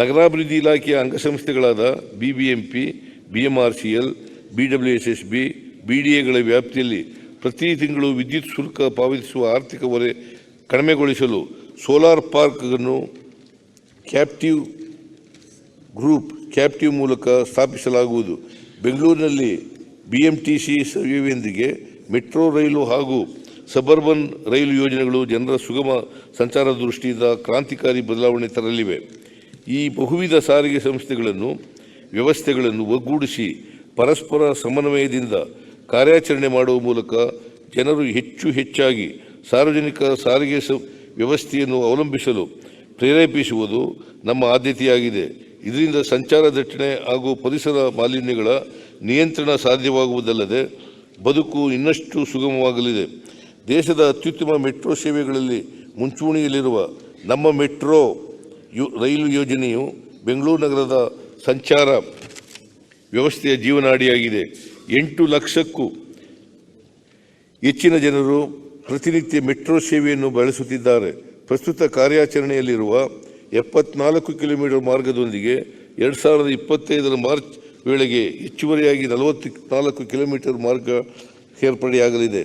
ನಗರಾಭಿವೃದ್ಧಿ ಇಲಾಖೆಯ ಅಂಗಸಂಸ್ಥೆಗಳಾದ B B MP B M R C L B W S S B B D ಎಗಳ ವ್ಯಾಪ್ತಿಯಲ್ಲಿ ಪ್ರತಿ ತಿಂಗಳು ವಿದ್ಯುತ್ ಶುಲ್ಕ ಪಾವತಿಸುವ ಆರ್ಥಿಕ ಹೊರೆ ಕಡಿಮೆಗೊಳಿಸಲು ಸೋಲಾರ್ ಪಾರ್ಕ್ ಅನ್ನು ಕ್ಯಾಪ್ಟಿವ್ ಗ್ರೂಪ್, ಕ್ಯಾಪ್ಟಿವ್ ಮೂಲಕ ಸ್ಥಾಪಿಸಲಾಗುವುದು. ಬೆಂಗಳೂರಿನಲ್ಲಿ ಬಿ ಎಂ ಟಿ ಸಿ ಸೇವೆಯೊಂದಿಗೆ ಮೆಟ್ರೋ ರೈಲು ಹಾಗೂ ಸಬರ್ಬನ್ ರೈಲು ಯೋಜನೆಗಳು ಜನರ ಸುಗಮ ಸಂಚಾರ ದೃಷ್ಟಿಯಿಂದ ಕ್ರಾಂತಿಕಾರಿ ಬದಲಾವಣೆ ತರಲಿವೆ. ಈ ಬಹುವಿಧ ಸಾರಿಗೆ ಸಂಸ್ಥೆಗಳನ್ನು, ವ್ಯವಸ್ಥೆಗಳನ್ನು ಒಗ್ಗೂಡಿಸಿ ಪರಸ್ಪರ ಸಮನ್ವಯದಿಂದ ಕಾರ್ಯಾಚರಣೆ ಮಾಡುವ ಮೂಲಕ ಜನರು ಹೆಚ್ಚು ಹೆಚ್ಚಾಗಿ ಸಾರ್ವಜನಿಕ ಸಾರಿಗೆ ವ್ಯವಸ್ಥೆಯನ್ನು ಅವಲಂಬಿಸಲು ಪ್ರೇರೇಪಿಸುವುದು ನಮ್ಮ ಆದ್ಯತೆಯಾಗಿದೆ. ಇದರಿಂದ ಸಂಚಾರ ದಟ್ಟಣೆ ಹಾಗೂ ಪರಿಸರ ಮಾಲಿನ್ಯಗಳ ನಿಯಂತ್ರಣ ಸಾಧ್ಯವಾಗುವುದಲ್ಲದೆ ಬದುಕು ಇನ್ನಷ್ಟು ಸುಗಮವಾಗಲಿದೆ. ದೇಶದ ಅತ್ಯುತ್ತಮ ಮೆಟ್ರೋ ಸೇವೆಗಳಲ್ಲಿ ಮುಂಚೂಣಿಯಲ್ಲಿರುವ ನಮ್ಮ ಮೆಟ್ರೋ ಯು, ರೈಲು ಯೋಜನೆಯು ಬೆಂಗಳೂರು ನಗರದ ಸಂಚಾರ ವ್ಯವಸ್ಥೆಯ ಜೀವನಾಡಿಯಾಗಿದೆ. ಎಂಟು ಲಕ್ಷಕ್ಕೂ ಹೆಚ್ಚಿನ ಜನರು ಪ್ರತಿನಿತ್ಯ ಮೆಟ್ರೋ ಸೇವೆಯನ್ನು ಬಳಸುತ್ತಿದ್ದಾರೆ. ಪ್ರಸ್ತುತ ಕಾರ್ಯಾಚರಣೆಯಲ್ಲಿರುವ ಎಪ್ಪತ್ನಾಲ್ಕು ಕಿಲೋಮೀಟರ್ ಮಾರ್ಗದೊಂದಿಗೆ ಎರಡು ಸಾವಿರದ ಇಪ್ಪತ್ತೈದರ ಮಾರ್ಚ್ ವೇಳೆಗೆ ಹೆಚ್ಚುವರಿಯಾಗಿ ನಲವತ್ತು ನಾಲ್ಕು ಕಿಲೋಮೀಟರ್ ಮಾರ್ಗ ಸೇರ್ಪಡೆಯಾಗಲಿದೆ